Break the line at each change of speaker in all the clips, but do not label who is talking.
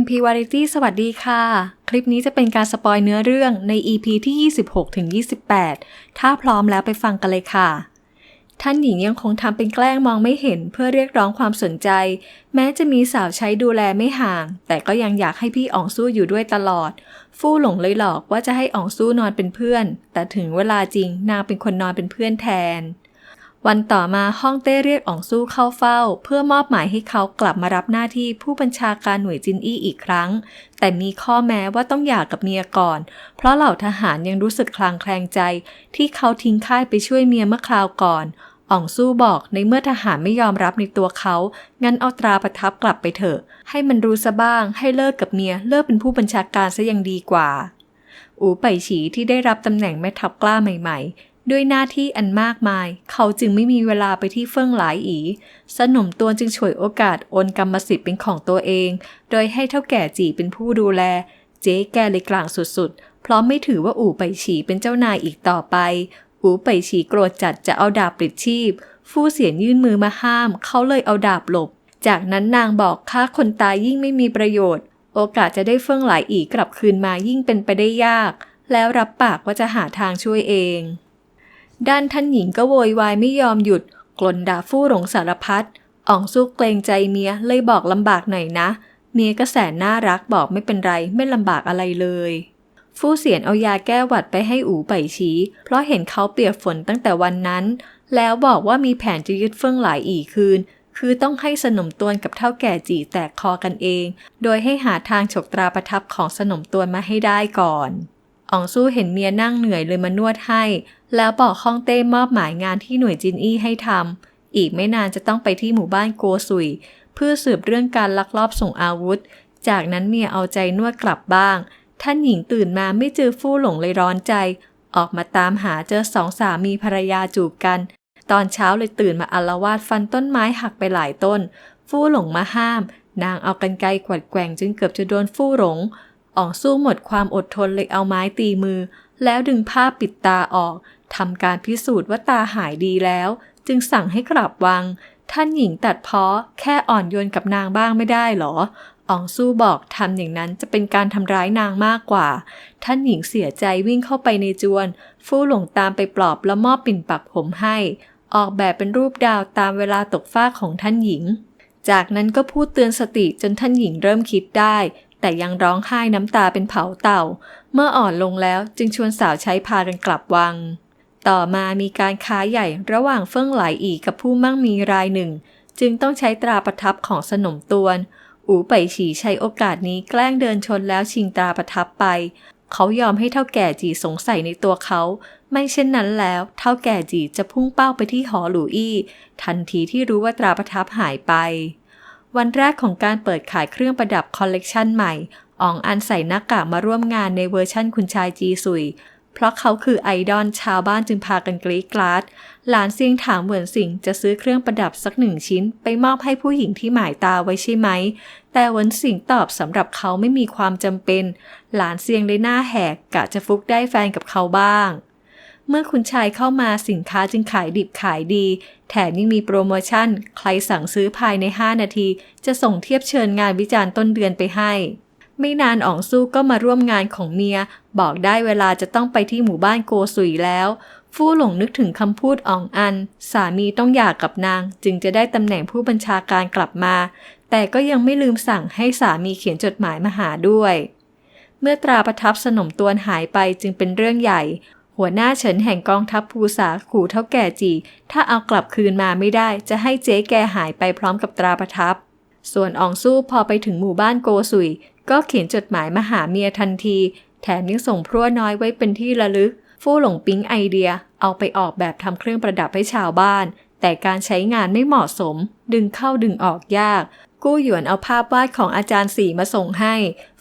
MP Variety สวัสดีค่ะ คลิปนี้จะเป็นการสปอยเนื้อเรื่องใน EP ที่ 26 ถึง 28 ถ้าพร้อมแล้วไปฟังกันเลยค่ะ ท่านหญิงยังคงทำเป็นแกล้งมองไม่เห็นเพื่อเรียกร้องความสนใจ แม้จะมีสาวใช้ดูแลไม่ห่าง แต่ก็ยังอยากให้พี่อ๋องสู้อยู่ด้วยตลอด ฟู่หลงเลยหลอกว่าจะให้อ๋องสู้นอนเป็นเพื่อน แต่ถึงเวลาจริงนางเป็นคนนอนเป็นเพื่อนแทน วันต่อมาฮ่องเต้เรียกอองสู้เข้าเฝ้า เพื่อมอบหมายให้เขากลับมารับหน้าที่ผู้บัญชาการหน่วยจินอี้อีกครั้ง แต่มีข้อแม้ว่าต้องหย่ากับเมียก่อน เพราะเหล่าทหารยังรู้สึกคลางแคลงใจ ที่เขาทิ้งค่ายไปช่วยเมียเมื่อคราวก่อนอ่องสู้บอกในเมื่อทหารไม่ยอมรับในตัวเขา งั้นเอาตราประทับกลับไปเถอะ ให้มันรู้ซะบ้าง ให้เลิกกับเมีย เลิกเป็นผู้บัญชาการซะยังดีกว่า อูไปฉีที่ได้รับตำแหน่งแม่ทัพกล้าใหม่ๆ ด้วยหน้าที่อันมากมาย เขาจึงไม่มีเวลาไปที่เฟิ่องหลายอีสนมตัวจึงฉวยโอกาสโอนกรรมสิทธิ์เป็นของตัวเอง โดยให้เท่าแก่จีเป็นผู้ดูแล เจ๊แกเลยกลางสุดๆ เพราะไม่ถือว่าอู่ไปฉีเป็นเจ้านายอีกต่อไป อู่ไปฉีโกรธจัดจะเอาดาบปลิดชีพ ฟู่เสียนยื่นมือมาห้าม เขาเลยเอาดาบหลบ จากนั้นนางบอกฆ่าคนตายยิ่งไม่มีประโยชน์ โอกาสจะได้เฟื่องหลายอีกกลับคืนมายิ่งเป็นไปได้ยาก แล้วรับปากว่าจะหาทางช่วยเอง ด้านท่านหญิงก็โวยวายไม่ยอมหยุด กลนด่าฟู่หลงสารพัดอ่องสู้เกรงใจเมียเลยบอกลำบากหน่อยนะ เมียก็แสนน่ารักบอกไม่เป็นไรไม่ลำบากอะไรเลย ฟู่เสียนเอายาแก้หวัดไปให้อู๋ไปชี้ เพราะเห็นเขาเปียกฝนตั้งแต่วันนั้น แล้วบอกว่ามีแผนจะยึดเฟื่องหลายอีกคืน คือต้องให้สนมตวนกับเท่าแก่จีแตกคอกันเอง โดยให้หาทางฉกตราประทับของสนมตวนมาให้ได้ก่อน อองสู้เห็นเมียนั่งเหนื่อยเลยมานวดให้ แล้วบอกข้องเต้มอบหมายงานที่หน่วยจินอี้ให้ทำอีกไม่นานจะต้องไปที่หมู่บ้านโกสุย เพื่อสืบเรื่องการลักลอบส่งอาวุธ จากนั้นเมียเอาใจนวดกลับบ้าง ท่านหญิงตื่นมาไม่เจอฟู่หลงเลยร้อนใจ ออกมาตามหาเจอสองสามีภรรยาจูบกัน ตอนเช้าเลยตื่นมาอาลวาดฟันต้นไม้หักไปหลายต้น ฟู่หลงมาห้าม นางเอากันไกรกวัดแกว่งจนเกือบจะโดนฟู่หลง อ่องสู้หมดความอดทนเลยเอาไม้ตีมือ แล้วดึงผ้าปิดตาออกทำการพิสูจน์ว่าตาหายดีแล้ว จึงสั่งให้กลับวัง ท่านหญิงตัดเพ้อแค่อ่อนโยนกับนางบ้างไม่ได้หรออ่องสู้บอกทำอย่างนั้นจะเป็นการทำร้ายนางมากกว่า ท่านหญิงเสียใจวิ่งเข้าไปในจวน ฟู่หลงตามไปปลอบแล้วมอบปิ่นปักผมให้ ออกแบบเป็นรูปดาวตามเวลาตกฟ้าของท่านหญิง จากนั้นก็พูดเตือนสติจนท่านหญิงเริ่มคิดได้ แต่ยังร้องไห้น้ำตาเป็นเผาเต่า เมื่ออ่อนลงแล้วจึงชวนสาวใช้พากันกลับวัง ต่อมามีการค้าใหญ่ระหว่างเฟิ่องไหลอีกกับผู้มั่งมีรายหนึ่ง จึงต้องใช้ตราประทับของสนมตวน อูไปฉีใช้โอกาสนี้แกล้งเดินชนแล้วชิงตราประทับไป เขายอมให้เท่าแก่จีสงสัยในตัวเขา ไม่เช่นนั้นแล้ว เท่าแก่จีจะพุ่งเป้าไปที่หอหลูอี้ ทันทีที่รู้ว่าตราประทับหายไป วันแรกของการเปิดขายเครื่องประดับคอลเลกชันใหม่อองอันใส่หน้ากากมาร่วมงานในเวอร์ชั่นคุณชายจีสุย เพราะเขาคือไอดอลชาวบ้านจึงพากันกรี๊ดกราด หลานเซียงถามเหวินสิงจะซื้อเครื่องประดับสักหนึ่งชิ้น ไปมอบให้ผู้หญิงที่หมายตาไว้ใช่ไหม แต่เหวินสิงตอบสำหรับเขาไม่มีความจำเป็น หลานเซียงเลยหน้าแหกกะจะฟุกได้แฟนกับเขาบ้าง เมื่อคุณชายเข้ามาสินค้าจึงขายดิบขายดี แถมยังมีโปรโมชั่น ใครสั่งซื้อภายใน 5 นาที จะส่งเทียบเชิญงานวิจารณ์ต้นเดือนไปให้ ไม่นานอ๋องสู้ก็มาร่วมงานของเมีย บอกได้เวลาจะต้องไปที่หมู่บ้านโกสุยแล้ว ฟู่หลงนึกถึงคำพูดอ่องอัน สามีต้องหย่ากับนาง จึงจะได้ตำแหน่งผู้บัญชาการกลับมา แต่ก็ยังไม่ลืมสั่งให้สามีเขียนจดหมายมาหาด้วย เมื่อตราประทับสนมตวนหายไปจึงเป็นเรื่องใหญ่ หัวหน้าเฉินแห่งกองทัพภูษาขู่เท่าแก่จี ถ้าเอากลับคืนมาไม่ได้จะให้เจ๊แกหายไปพร้อมกับตราประทับ ส่วนอองสู้พอไปถึงหมู่บ้านโกสุย ก็เขียนจดหมายมาหาเมียทันที แถมยังส่งพรั่วน้อยไว้เป็นที่ระลึก ฟู่หลงปิ๊งไอเดีย เอาไปออกแบบทำเครื่องประดับให้ชาวบ้าน แต่การใช้งานไม่เหมาะสม ดึงเข้าดึงออกยาก กู้หยวนเอาภาพวาดของอาจารย์สีมาส่งให้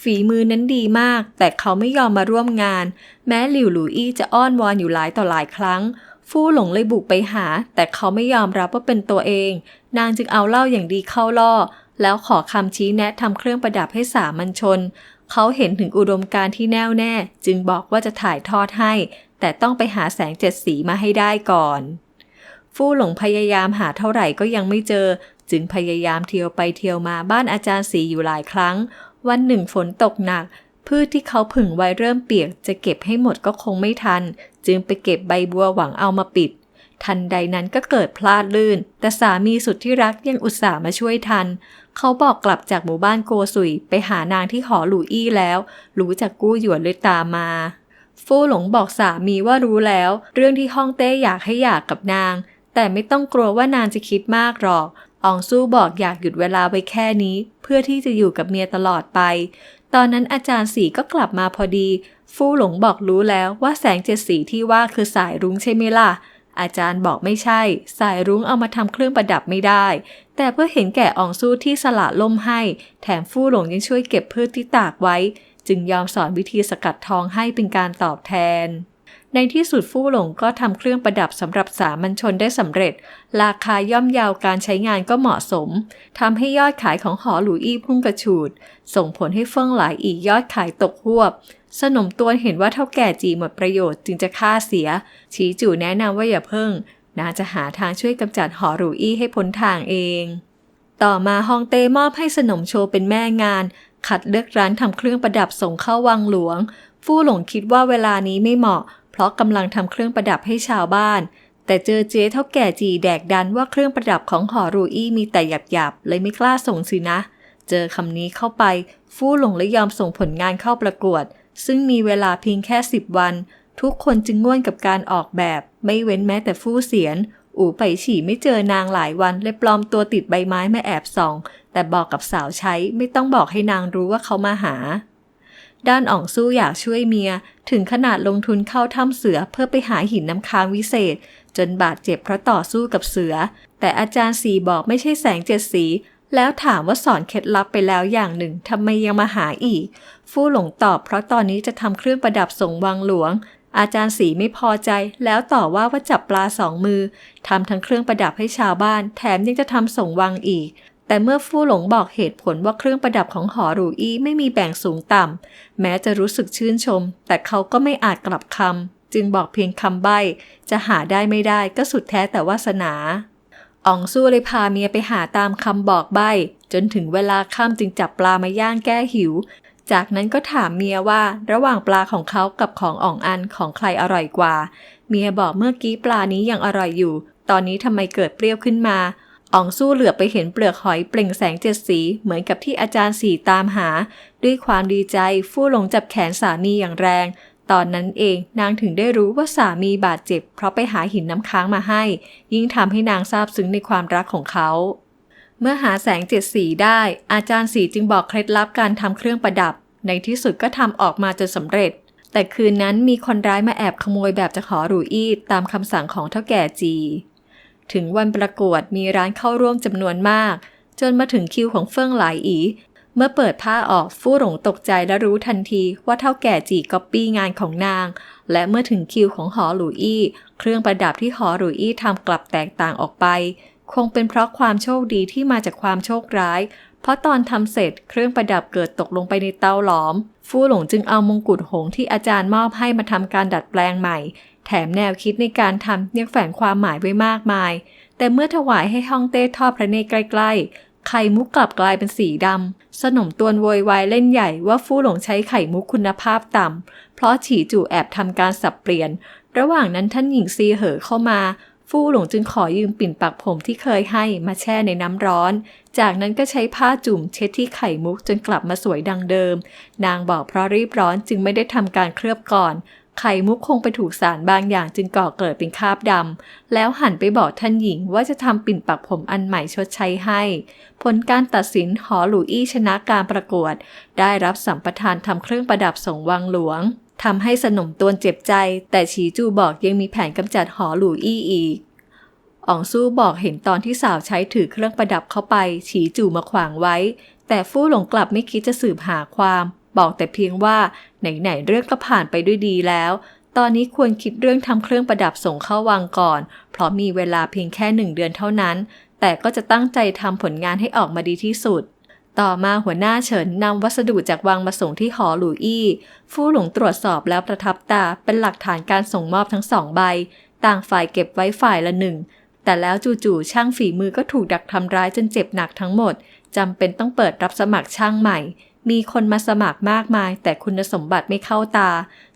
ฝีมือนั้นดีมาก แต่เขาไม่ยอมมาร่วมงาน แม้หลิวหลูอี้จะอ้อนวอนอยู่หลายต่อหลายครั้ง ฟู่หลงเลยบุกไปหา แต่เขาไม่ยอมรับว่าเป็นตัวเอง นางจึงเอาเหล้าอย่างดีเข้าล่อ แล้วขอคำชี้แนะทำเครื่องประดับให้สามัญชน เขาเห็นถึงอุดมการที่แน่วแน่ จึงบอกว่าจะถ่ายทอดให้ แต่ต้องไปหาแสงเจ็ดสีมาให้ได้ก่อนฟู่หลงพยายามหาเท่าไหร่ก็ยังไม่เจอ จึงพยายามเที่ยวไปเที่ยวมาบ้านอาจารย์สีอยู่หลายครั้ง วันหนึ่งฝนตกหนัก พืชที่เขาผึ่งไว้เริ่มเปียก จะเก็บให้หมดก็คงไม่ทัน จึงไปเก็บใบบัวหวังเอามาปิด ทันใดนั้นก็เกิดพลาดลื่น แต่สามีสุดที่รักยังอุตส่าห์มาช่วยทัน เขาบอกกลับจากหมู่บ้านโกสุยไปหานางที่หอหลูอี้แล้ว รู้จากกู้หยวนเลยตามมาฟู่หลงบอกสามีว่ารู้แล้ว เรื่องที่ฮ่องเต้อยากให้อยากกับนาง แต่ไม่ต้องกลัวว่านางจะคิดมากหรอก อองสู้บอกอยากหยุดเวลาไว้แค่นี้ เพื่อที่จะอยู่กับเมียตลอดไป ตอนนั้นอาจารย์สีก็กลับมาพอดี ฟู่หลงบอกรู้แล้วว่าแสงเจ็ดสีที่ว่าคือสายรุ้งใช่ไหมล่ะ อาจารย์บอกไม่ใช่ สายรุ้งเอามาทำเครื่องประดับไม่ได้ แต่เพื่อเห็นแก่อองสู้ที่สละล่มให้ แถมฟู่หลงยังช่วยเก็บพืชที่ตากไว้ จึงยอมสอนวิธีสกัดทองให้เป็นการตอบแทน ในที่สุดฟู่หลงก็ทำเครื่องประดับสำหรับสามัญชนได้สำเร็จ ราคาย่อมเยาวการใช้งานก็เหมาะสมทำให้ยอดขายของหอหลูอี้พุ่งกระฉูด ส่งผลให้เฟิ่งหลายอีกยอดขายตกหวบ สนมตัวเห็นว่าเท่าแก่จีหมดประโยชน์จึงจะฆ่าเสียฉีจู่แนะนำว่าอย่าเพิ่งนางจะหาทางช่วยกำจัดหอหรูอี้ให้พ้นทางเอง ต่อมาฮองเต้มอบให้สนมโชว์เป็นแม่งานขัดเลือกร้านทำเครื่องประดับส่งเข้าวังหลวง ฟู่หลงคิดว่าเวลานี้ไม่เหมาะ ราะกำลังทำเครื่องประดับให้ชาวบ้าน แต่เจอเจ๊เท่าแก่จีแดกดันว่าเครื่องประดับของหอรูอี้มีแต่หยาบๆเลยไม่กล้าส่งสินะ เจอคำนี้เข้าไป ฟู่หลงเลยยอมส่งผลงานเข้าประกวด ซึ่งมีเวลาเพียงแค่สิบวัน ทุกคนจึงง่วนกับการออกแบบ ไม่เว้นแม้แต่ฟู่เสียน อู่ไปฉี่ไม่เจอนางหลายวันเลยปลอมตัวติดใบไม้มาแอบส่อง แต่บอกกับสาวใช้ไม่ต้องบอกให้นางรู้ว่าเขามาหา ด้านอ่องสู้อยากช่วยเมีย ถึงขนาดลงทุนเข้าถ้ำเสือเพื่อไปหาหินน้ำค้างวิเศษ จนบาดเจ็บเพราะต่อสู้กับเสือ แต่อาจารย์สีบอกไม่ใช่แสงเจ็ดสี แล้วถามว่าสอนเคล็ดลับไปแล้วอย่างหนึ่งทำไมยังมาหาอีก ฟู่หลงตอบเพราะตอนนี้จะทำเครื่องประดับส่งวังหลวง อาจารย์สีไม่พอใจ แล้วต่อว่าว่าจับปลาสองมือทำทั้งเครื่องประดับให้ชาวบ้าน แถมยังจะทำส่งวังอีก แต่เมื่อฟู่หลงบอกเหตุผลว่าเครื่องประดับของหอหรูอี้ไม่มีแบ่งสูงต่ำ แม้จะรู้สึกชื่นชม แต่เขาก็ไม่อาจกลับคำจึงบอกเพียงคำใบ้ จะหาได้ไม่ได้ก็สุดแท้แต่วาสนาอ๋องสู้เลยพาเมียไปหาตามคำบอกใบ้ จนถึงเวลาค่ำจึงจับปลามาย่างแก้หิว จากนั้นก็ถามเมียว่าระหว่างปลาของเขากับของอ่องอันของใครอร่อยกว่า เมียบอกเมื่อกี้ปลานี้ยังอร่อยอยู่ ตอนนี้ทำไมเกิดเปรี้ยวขึ้นมา อ่องสู้เหลือไปเห็นเปลือกหอยเปล่งแสงเจ็ดสีเหมือนกับที่อาจารย์สีตามหา ด้วยความดีใจฟู่หลงจับแขนสามีอย่างแรง ตอนนั้นเองนางถึงได้รู้ว่าสามีบาดเจ็บ เพราะไปหาหินน้ำค้างมาให้ ยิ่งทำให้นางซาบซึ้งในความรักของเขาเมื่อหาแสงเจ็ดสีได้ อาจารย์สีจึงบอกเคล็ดลับการทำเครื่องประดับ ในที่สุดก็ทำออกมาจนสำเร็จ แต่คืนนั้นมีคนร้ายมาแอบขโมยแบบจะขอหรูอี้ตามคำสั่งของเท่าแก่จี ถึงวันประกวดมีร้านเข้าร่วมจำนวนมาก จนมาถึงคิวของเฟิ่งหลายอี เมื่อเปิดผ้าออกฟู่หลงตกใจและรู้ทันทีว่าเท่าแก่จีก๊อปปี้งานของนาง และเมื่อถึงคิวของหอหลูอี้ เครื่องประดับที่หอหลูอี้ทำกลับแตกต่างออกไป คงเป็นเพราะความโชคดีที่มาจากความโชคร้ายเพราะตอนทำเสร็จเครื่องประดับเกิดตกลงไปในเตาหลอม ฟู่หลงจึงเอามงกุฎหงที่อาจารย์มอบให้มาทำการดัดแปลงใหม่ แถมแนวคิดในการทำยังแฝงความหมายไว้มากมาย แต่เมื่อถวายให้ฮ่องเต้ทอดพระเนตรใกล้ๆ ไข่มุกกลับกลายเป็นสีดำ สนมตวนโวยวายเล่นใหญ่ว่าฟู่หลงใช้ไข่มุกคุณภาพต่ำ เพราะฉีจู่แอบทำการสับเปลี่ยน ระหว่างนั้นท่านหญิงซีเหอเข้ามา ฟู่หลงจึงขอยืมปิ่นปักผมที่เคยให้มาแช่ในน้ำร้อน จากนั้นก็ใช้ผ้าจุ่มเช็ดที่ไข่มุกจนกลับมาสวยดังเดิม นางบอกเพราะรีบร้อนจึงไม่ได้ทำการเคลือบก่อน ไข่มุกคงไปถูกสารบางอย่างจึงก่อเกิดเป็นคราบดำ แล้วหันไปบอกท่านหญิงว่าจะทำปิ่นปักผมอันใหม่ชดใช้ให้ ผลการตัดสินหอหลูอี้ชนะการประกวด ได้รับสัมปทานทำเครื่องประดับส่งวังหลวงทำให้สนมตวนเจ็บใจ แต่ฉีจูบอกยังมีแผนกำจัดหอหลูอี้อีกอ่องสู้บอกเห็นตอนที่สาวใช้ถือเครื่องประดับเข้าไป ฉีจู่มาขวางไว้ แต่ฟู่หลงกลับไม่คิดจะสืบหาความ บอกแต่เพียงว่าไหนๆเรื่องก็ผ่านไปด้วยดีแล้ว ตอนนี้ควรคิดเรื่องทำเครื่องประดับส่งเข้าวังก่อน เพราะมีเวลาเพียงแค่หนึ่งเดือนเท่านั้น แต่ก็จะตั้งใจทำผลงานให้ออกมาดีที่สุดต่อมาหัวหน้าเฉินนำวัสดุจากวังมาส่งที่หอหลูอี้ ฟู่หลงตรวจสอบแล้วประทับตาเป็นหลักฐานการส่งมอบทั้งสองใบ ต่างฝ่ายเก็บไว้ฝ่ายละหนึ่ง แต่แล้วจู่ๆช่างฝีมือก็ถูกดักทำร้ายจนเจ็บหนักทั้งหมดจำเป็นต้องเปิดรับสมัครช่างใหม่ มีคนมาสมัครมากมาย แต่คุณสมบัติไม่เข้าตา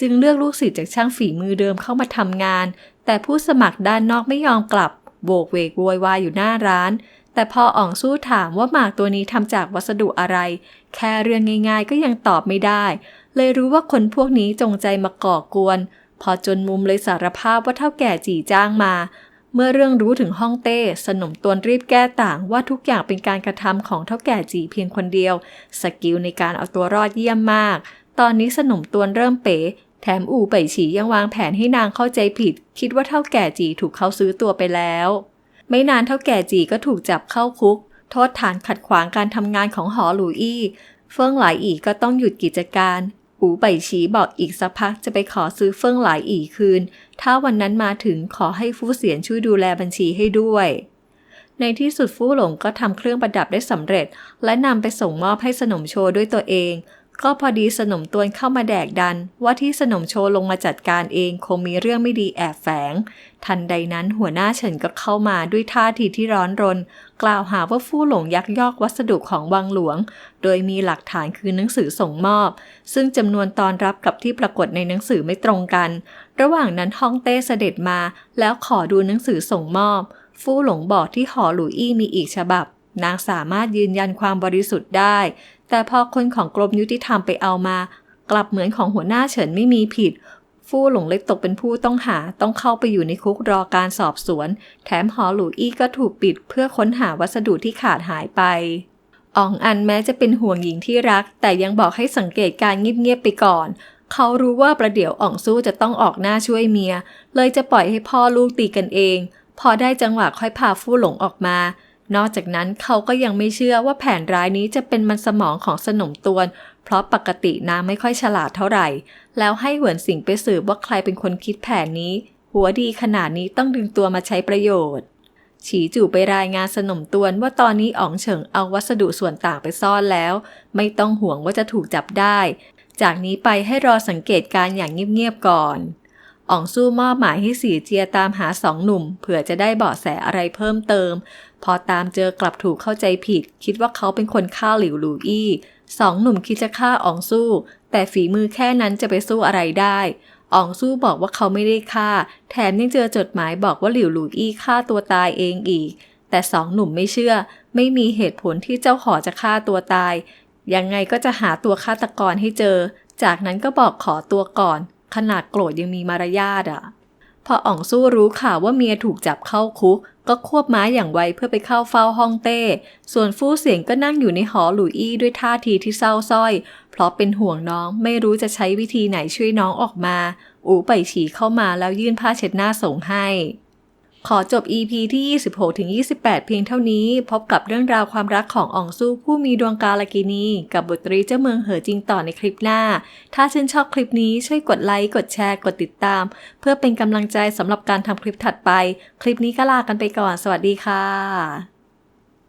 จึงเลือกลูกศิษย์จากช่างฝีมือเดิมเข้ามาทำงาน แต่ผู้สมัครด้านนอกไม่ยอมกลับ โบกเวกโวยวายอยู่หน้าร้าน แต่พออ่องสู้ถามว่าหมากตัวนี้ทำจากวัสดุอะไร แค่เรื่องง่าย ๆ ก็ยังตอบไม่ได้ เลยรู้ว่าคนพวกนี้จงใจมาก่อกวน พอจนมุมเลยสารภาพว่าเท่าแก่จีจ้างมา เมื่อเรื่องรู้ถึงห้องเต้ สนมตวนรีบแก้ต่างว่าทุกอย่างเป็นการกระทำของเท่าแก่จีเพียงคนเดียว สกิลในการเอาตัวรอดเยี่ยมมาก ตอนนี้สนมตวนเริ่มเป๋ แถมอู่ไปฉียังวางแผนให้นางเข้าใจผิด คิดว่าเท่าแก่จีถูกเขาซื้อตัวไปแล้ว ไม่นานเท่าแก่จีก็ถูกจับเข้าคุก โทษฐานขัดขวางการทำงานของหอหลูอี้ เฟิ่งหลายอีก็ต้องหยุดกิจการ อูไบชีบอกอีกสักพักจะไปขอซื้อเฟิ่งหลายอีกคืน ถ้าวันนั้นมาถึงขอให้ฟู่เสียนช่วยดูแลบัญชีให้ด้วย ในที่สุดฟู่หลงก็ทำเครื่องประดับได้สำเร็จ และนำไปส่งมอบให้สนมโชด้วยตัวเอง ก็พอดีสนมตวนเข้ามาแดกดัน ว่าที่สนมโชว์ลงมาจัดการเองคงมีเรื่องไม่ดีแอบแฝง ทันใดนั้นหัวหน้าเฉินก็เข้ามาด้วยท่าทีที่ร้อนรน กล่าวหาว่าฟู่หลงยักยอกวัสดุของวังหลวง โดยมีหลักฐานคือหนังสือส่งมอบ ซึ่งจำนวนตอนรับกับที่ปรากฏในหนังสือไม่ตรงกัน ระหว่างนั้นฮ่องเต้เสด็จมา แล้วขอดูหนังสือส่งมอบ ฟู่หลงบอกที่หอหลุยอี้มีอีกฉบับ นางสามารถยืนยันความบริสุทธิ์ได้ แต่พอคนของกรมยุติธรรมไปเอามา กลับเหมือนของหัวหน้าเฉินไม่มีผิด ฟู่หลงเล็กตกเป็นผู้ต้องหาต้องเข้าไปอยู่ในคุกรอการสอบสวน แถมหอหลูอี้ก็ถูกปิดเพื่อค้นหาวัสดุที่ขาดหายไปอองอันแม้จะเป็นห่วงหญิงที่รัก แต่ยังบอกให้สังเกตการเงียบๆไปก่อน เขารู้ว่าประเดี๋ยวอ่องสู้จะต้องออกหน้าช่วยเมีย เลยจะปล่อยให้พ่อลูกตีกันเอง พอได้จังหวะค่อยพาฟู่หลงออกมา นอกจากนั้นเขาก็ยังไม่เชื่อว่าแผนร้ายนี้จะเป็นมันสมองของสนมตวน เพราะปกตินางไม่ค่อยฉลาดเท่าไหร่ แล้วให้เหวินสิงไปสืบว่าใครเป็นคนคิดแผนนี้ หัวดีขนาดนี้ต้องดึงตัวมาใช้ประโยชน์ ฉีจู่ไปรายงานสนมตวนว่าตอนนี้อ๋องเฉิงเอาวัสดุส่วนต่างไปซ่อนแล้ว ไม่ต้องห่วงว่าจะถูกจับได้ จากนี้ไปให้รอสังเกตการอย่างเงียบๆก่อนอ่องสู้มอบหมายให้สีเจียตามหาสองหนุ่มเผื่อจะได้เบาะแสอะไรเพิ่มเติม พอตามเจอกลับถูกเข้าใจผิด คิดว่าเขาเป็นคนฆ่าหลิวหลูอี้สองหนุ่มคิดจะฆ่าอองสู้ แต่ฝีมือแค่นั้นจะไปสู้อะไรได้อองสู้บอกว่าเขาไม่ได้ฆ่า แถมยังเจอจดหมายบอกว่าหลิวหลูอี้ฆ่าตัวตายเองอีก แต่สองหนุ่มไม่เชื่อ ไม่มีเหตุผลที่เจ้าหอจะฆ่าตัวตาย ยังไงก็จะหาตัวฆาตกรให้เจอ จากนั้นก็บอกขอตัวก่อน ขนาดโกรธยังมีมารยาทอะ พออ่องสู้รู้ข่าวว่าเมียถูกจับเข้าคุก ก็ควบม้าอย่างไวเพื่อไปเข้าเฝ้าห้องเต้ ส่วนฟู่เสียงก็นั่งอยู่ในหอหลุยอี้ด้วยท่าทีที่เศร้าส้อย เพราะเป็นห่วงน้องไม่รู้จะใช้วิธีไหนช่วยน้องออกมา อูไปฉี่เข้ามาแล้วยื่นผ้าเช็ดหน้าส่งให้ ขอจบ EP ที่ 26-28 เพียงเท่านี้ พบกับเรื่องราวความรักของอองซูผู้มีดวงกาลกินี กับบทตรีเจ้าเมืองเหอจริงต่อในคลิปหน้า ถ้าชื่นชอบคลิปนี้ช่วยกดไลค์ กดแชร์ กดติดตาม เพื่อเป็นกำลังใจสำหรับการทำคลิปถัดไป คลิปนี้ก็ลากันไปก่อน สวัสดีค่ะ